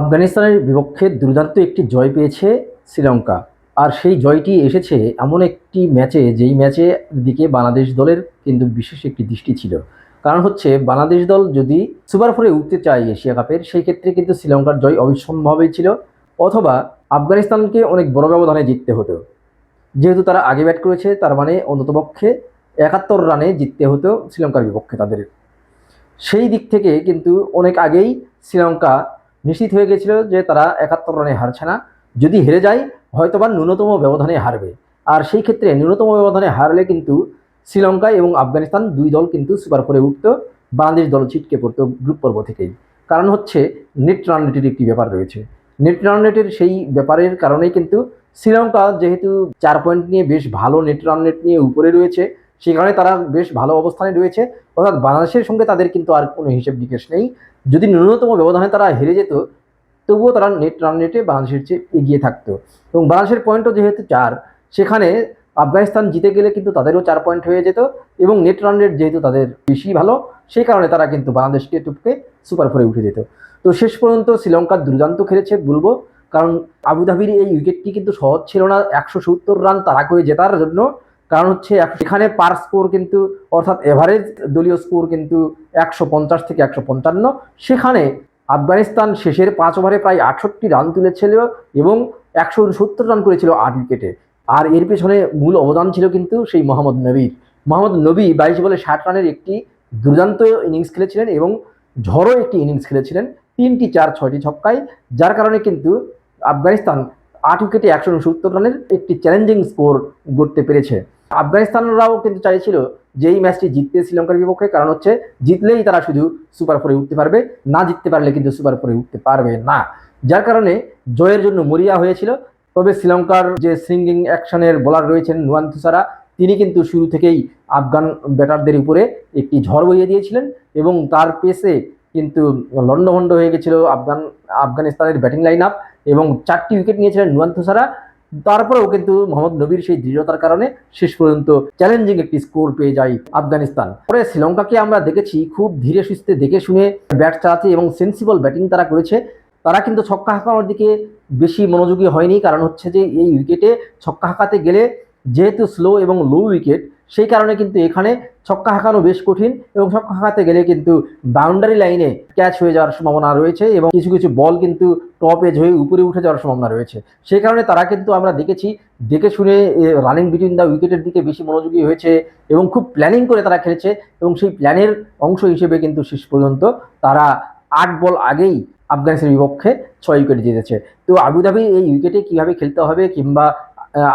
আফগানিস্তানের বিপক্ষে দুর্দান্ত একটি জয় পেয়েছে শ্রীলঙ্কা। আর সেই জয়টি এসেছে এমন একটি ম্যাচে, যেই ম্যাচে দিকে বাংলাদেশ দলের কিন্তু বিশেষ একটি দৃষ্টি ছিল। কারণ হচ্ছে, বাংলাদেশ দল যদি সুপার ফোরে উঠতে চায় এশিয়া কাপের, সেই ক্ষেত্রে কিন্তু শ্রীলঙ্কার জয় অবিসম্ভাবই ছিল। অথবা আফগানিস্তানকে অনেক বড় ব্যবধানে জিততে হতো। যেহেতু তারা আগে ব্যাট করেছে, তার মানে অন্ততপক্ষে একাত্তর রানে জিততে হতো শ্রীলঙ্কার বিপক্ষে তাদের। সেই দিক থেকে কিন্তু অনেক আগেই শ্রীলঙ্কা নিশ্চিত হয়ে গেছিল যে তারা একাত্তর রানে হারছে না। যদি হেরে যায়, হয়তোবা ন্যূনতম ব্যবধানে হারবে। আর সেই ক্ষেত্রে ন্যূনতম ব্যবধানে হারলে কিন্তু শ্রীলঙ্কা এবং আফগানিস্তান দুই দল কিন্তু সুপার ফোরে উঠতো। বাংলাদেশ দল ছিটকে পড়তো গ্রুপ পর্ব থেকেই। কারণ হচ্ছে নেট রান রেটের একটি ব্যাপার রয়েছে। নেট রান রেটের সেই ব্যাপারের কারণেই কিন্তু শ্রীলঙ্কা যেহেতু চার পয়েন্ট নিয়ে বেশ ভালো নেট রান রেট নিয়ে উপরে রয়েছে সেই কারণে তারা বেশ ভালো অবস্থানে রয়েছে। অর্থাৎ বাংলাদেশের সঙ্গে তাদের কিন্তু আর কোনো হিসেব নিকেশ নেই। যদি ন্যূনতম ব্যবধানে তারা হেরে যেত, তবুও তারা নেট রান রেটে বাংলাদেশের চেয়ে এগিয়ে থাকতো। এবং বাংলাদেশের পয়েন্টও যেহেতু চার, সেখানে আফগানিস্তান জিতে গেলে কিন্তু তাদেরও চার পয়েন্ট হয়ে যেত এবং নেট রান রেট যেহেতু তাদের বেশি ভালো, সেই কারণে তারা কিন্তু বাংলাদেশকে টুপকে সুপার ফোরে উঠে যেত। তো শেষ পর্যন্ত শ্রীলঙ্কা দুর্দান্ত খেলেছে, বলব। কারণ আবুধাবির এই উইকেটটি কিন্তু সহজ ছিল না, একশো সত্তর রান তারা করে জেতার জন্য। কারণ হচ্ছে এখানে পার স্কোর কিন্তু, অর্থাৎ এভারেজ দলীয় স্কোর কিন্তু একশো পঞ্চাশ থেকে একশো পঞ্চান্ন। সেখানে আফগানিস্তান শেষের পাঁচ ওভারে প্রায় আটষট্টি রান তুলেছিল এবং একশো সত্তর রান করেছিল আট উইকেটে আর এর পেছনে মূল অবদান ছিল কিন্তু সেই মোহাম্মদ নবীর। মোহাম্মদ নবী বাইশ বলে ষাট রানের একটি দুর্দান্ত ইনিংস খেলেছিলেন এবং ঝড়ো একটি ইনিংস খেলেছিলেন। তিনটি চার, ছয়টি ছক্কায়, যার কারণে কিন্তু আফগানিস্তান আট উইকেটে একশো সত্তর রানের একটি চ্যালেঞ্জিং স্কোর গড়তে পেরেছে। আফগানিস্তানরাও কিন্তু চাইছিল যে এই ম্যাচটি জিততে শ্রীলঙ্কার বিপক্ষে, কারণ হচ্ছে জিতলেই তারা শুধু সুপার ফোরে উঠতে পারবে, না জিততে পারলে কিন্তু সুপার ফোরে উঠতে পারবে না। যার কারণে জয়ের জন্য মরিয়া হয়েছিল, তবে শ্রীলঙ্কার যে সিঙ্গিং অ্যাকশনের বোলার রয়েছেন নুয়ান তুসারা, তিনি কিন্তু শুরু থেকেই আফগান ব্যাটারদের উপরে একটি ঝড় বইয়ে দিয়েছিলেন এবং তার পেসে কিন্তু লণ্ডভণ্ড হয়ে গেছিল আফগান, আফগানিস্তানের ব্যাটিং লাইন আপ এবং চারটি উইকেট নিয়েছিলেন নুয়ান সারা তারপরেও কিন্তু মোহাম্মদ নবীর সেই দৃঢ়তার কারণে শেষ পর্যন্ত চ্যালেঞ্জিং একটি স্কোর পেয়ে যায় আফগানিস্তান। পরে শ্রীলঙ্কাকে আমরা দেখেছি খুব ধীরে সুস্থে দেখে শুনে ব্যাট চালাতে এবং সেন্সিবল ব্যাটিং তারা করেছে। তারা কিন্তু ছক্কা হাঁকানোর দিকে বেশি মনোযোগী হয়নি, কারণ হচ্ছে যে এই উইকেটে ছক্কা হাঁকাতে গেলে যেহেতু স্লো এবং লো উইকেট সেই কারণে কিন্তু এখানে ছক্কা হাঁকানো বেশ কঠিন এবং ছক্কা হাঁকাতে গেলে কিন্তু বাউন্ডারি লাইনে ক্যাচ হয়ে যাওয়ার সম্ভাবনা রয়েছে এবং কিছু কিছু বল কিন্তু টপ এজ হয়ে উপরে উঠে যাওয়ার সম্ভাবনা রয়েছে। সেই কারণে তারা কিন্তু আমরা দেখেছি, দেখে শুনে রানিং বিটুইন দ্য উইকেটের দিকে বেশি মনোযোগী হয়েছে এবং খুব প্ল্যানিং করে তারা খেলেছে এবং সেই প্ল্যানের অংশ হিসেবে কিন্তু শেষ পর্যন্ত তারা আট বল আগেই আফগানিস্তানের বিপক্ষে ছয় উইকেট জিতেছে। তো আবুধাবি এই উইকেটে কীভাবে খেলতে হবে কিংবা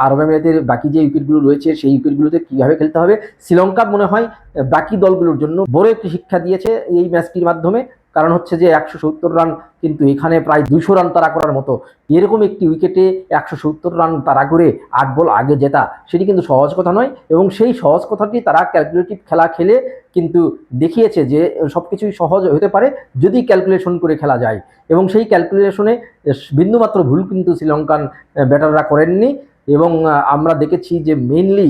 আরব আমিরাতের বাকি যে উইকেটগুলো রয়েছে, সেই উইকেটগুলোতে কীভাবে খেলতে হবে? শ্রীলঙ্কা মনে হয় বাকি দলগুলোর জন্য বড় একটি শিক্ষা দিয়েছে এই ম্যাচটির মাধ্যমে। কারণ হচ্ছে যে একশো সত্তর রান কিন্তু এখানে প্রায় দুশো রান তারা করার মতো। এরকম একটি উইকেটে একশো সত্তর রান তারা করে আট বল আগে জেতা, সেটি কিন্তু সহজ কথা নয়। এবং সেই সহজ কথাটি তারা ক্যালকুলেটিভ খেলা খেলে কিন্তু দেখিয়েছে যে সব কিছুই সহজ হতে পারে যদি ক্যালকুলেশন করে খেলা যায়। এবং সেই ক্যালকুলেশনে বিন্দুমাত্র ভুল কিন্তু শ্রীলঙ্কান ব্যাটাররা করেননি। এবং আমরা দেখেছি যে মেইনলি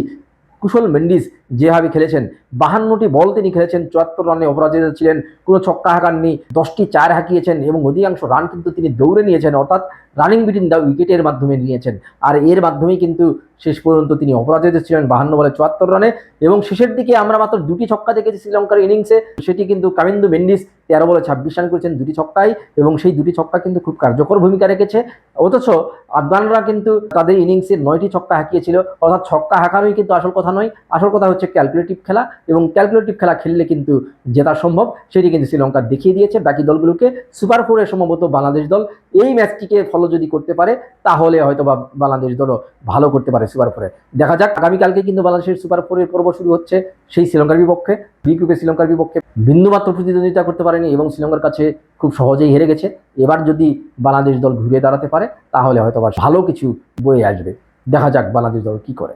কুশল মেন্ডিস যেভাবে খেলেছেন, বাহান্নটি বল তিনি খেলেছেন, চুয়াত্তর রানে অপরাজিত ছিলেন, কোনো ছক্কা হাঁকাননি, দশটি চার হাঁকিয়েছেন এবং অধিকাংশ রান কিন্তু তিনি দৌড়ে নিয়েছেন, অর্থাৎ রানিং বিটুইন দ্য উইকেটের মাধ্যমে নিয়েছেন। আর এর মাধ্যমেই কিন্তু শেষ পর্যন্ত তিনি অপরাজিত ছিলেন বাহান্ন বলে চুয়াত্তর রানে। এবং শেষের দিকে আমরা মাত্র দুটি ছক্কা দেখেছি শ্রীলঙ্কার ইনিংসে সেটি কিন্তু কামিন্দু মেন্ডিস তেরো বলে ছাব্বিশ রান করেছেন দুটি ছক্কায় এবং সেই দুটি ছক্কা কিন্তু খুব কার্যকর ভূমিকা রেখেছে। অথচ আফগানরা কিন্তু তাদের ইনিংসে নয়টি ছক্কা হাঁকিয়েছিল। অর্থাৎ ছক্কা হাঁকানোই কিন্তু আসল কথা নয়। আসল কথা হচ্ছে ক্যালকুলেটিভ খেলা এবং ক্যালকুলেটিভ খেলা খেললে কিন্তু জেতা সম্ভব। সেটি কিন্তু শ্রীলঙ্কা দেখিয়ে দিয়েছে। বাকি দলগুলোকে সুপার ফোরে সম্ভবত বাংলাদেশ দল এই ম্যাচটিকে ফলো যদি করতে পারে, তাহলে হয়তো বা বাংলাদেশ দলও ভালো করতে পারে সুপার ফোরে দেখা যাক, আগামীকালকে কিন্তু বাংলাদেশের সুপার ফোরের পর্ব শুরু হচ্ছে সেই শ্রীলঙ্কার বিপক্ষে। বি গ্রুপে শ্রীলঙ্কার বিপক্ষে বিন্দুমাত্র প্রতিদ্বন্দ্বিতা করতে পারেনি এবং শ্রীলঙ্কার কাছে খুব সহজেই হেরে গেছে। এবার যদি বাংলাদেশ দল ঘুরে দাঁড়াতে পারে, তাহলে হয়তো আবার ভালো কিছু বয়ে আসবে। দেখা যাক বাংলাদেশ দল কি করে।